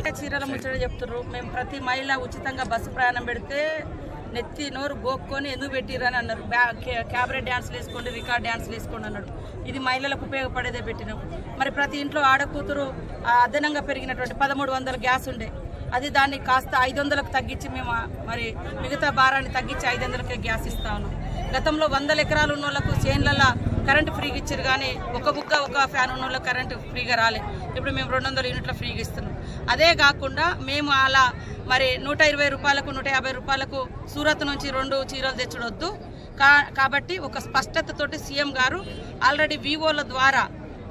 చీరల ముచ్చట చెప్తున్నారు మేము ప్రతి మహిళ ఉచితంగా బస్సు ప్రయాణం పెడితే నెత్తి నోరు గోక్కొని ఎందుకు పెట్టిరని అన్నారు. బ్యా- క్యాబరెట్ డ్యాన్స్లు వేసుకోండి రికార్డ్ డ్యాన్స్లు వేసుకోండి అన్నాడు ఇది మహిళలకు ఉపయోగపడేదే పెట్టినాం. మరి ప్రతి ఇంట్లో ఆడకూతురు అదనంగా పెరిగినటువంటి పదమూడు వందల గ్యాస్ ఉండే. అది దాన్ని కాస్త ఐదు వందలకు తగ్గించి మేము మరి మిగతా భారాన్ని తగ్గించి ఐదు వందలకే గ్యాస్ ఇస్తా ఉన్నాం. గతంలో వందల ఎకరాలు ఉన్న వాళ్ళకు చేన్లలో కరెంటు ఫ్రీగా ఇచ్చారు కానీ ఒక బుగ్గ ఒక ఫ్యాన్ ఉన్న వాళ్ళకి కరెంటు ఫ్రీగా రాలే. ఇప్పుడు మేము రెండు వందల యూనిట్ల ఫ్రీగా ఇస్తున్నాం. అదే కాకుండా మేము అలా మరి నూట ఇరవై రూపాయలకు నూట యాభై రూపాయలకు సూరత్ నుంచి రెండు చీరలు తెచ్చుడొద్దు. కా కాబట్టి ఒక స్పష్టతతోటి సీఎం గారు ఆల్రెడీ వివోల ద్వారా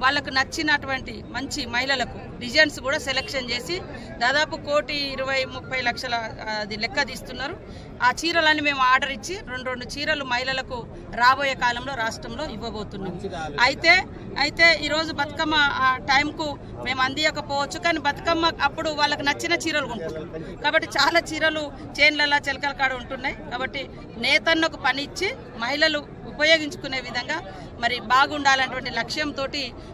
వాళ్ళకు నచ్చినటువంటి మంచి మహిళలకు డిజైన్స్ కూడా సెలెక్షన్ చేసి దాదాపు కోటి ఇరవై ముప్పై లక్షల అది లెక్క తీస్తున్నారు. ఆ చీరలన్నీ మేము ఆర్డర్ ఇచ్చి రెండు రెండు చీరలు మహిళలకు రాబోయే కాలంలో రాష్ట్రంలో ఇవ్వబోతున్నాం. అయితే అయితే ఈరోజు బతుకమ్మ ఆ టైంకు మేము అందియకపోవచ్చు కానీ బతుకమ్మ అప్పుడు వాళ్ళకి నచ్చిన చీరలు కొంటున్నాం కాబట్టి చాలా చీరలు చేన్లలా చిలకల కాడ ఉంటున్నాయి. కాబట్టి నేతన్నకు పని ఇచ్చి మహిళలు ఉపయోగించుకునే విధంగా మరి బాగుండాలన్నటువంటి లక్ష్యంతో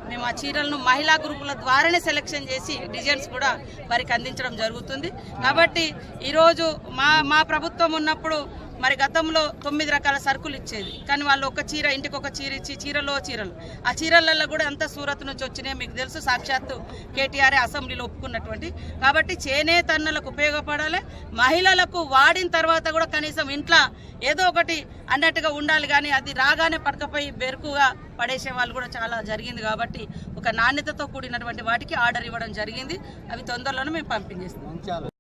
మేము ఆ చీరలను మహిళా గ్రూపుల ద్వారానే సెలెక్షన్ చేసి డిజైన్స్ కూడా వారికి అందించడం జరుగుతుంది. కాబట్టి ఈరోజు మా మా ప్రభుత్వం ఉన్నప్పుడు మరి గతంలో తొమ్మిది రకాల సరుకులు ఇచ్చేది. కానీ వాళ్ళు ఒక చీర ఇంటికి ఒక చీర ఇచ్చి చీరలో చీరలు. ఆ చీరలలో కూడా అంత సూరత్ నుంచి వచ్చినాయి. మీకు తెలుసు సాక్షాత్తు కేటీఆర్ అసెంబ్లీలో ఒప్పుకున్నటువంటి. కాబట్టి చేనేతన్నలకు ఉపయోగపడాలి. మహిళలకు వాడిన తర్వాత కూడా కనీసం ఇంట్లో ఏదో ఒకటి అన్నట్టుగా ఉండాలి. కానీ అది రాగానే పడకపోయి బెరుకుగా పడేసే వాళ్ళు కూడా చాలా జరిగింది కాబట్టి ఒక నాణ్యతతో కూడినటువంటి వాటికి ఆర్డర్ ఇవ్వడం జరిగింది. అవి తొందరలోనే మేము పంపించేస్తాం.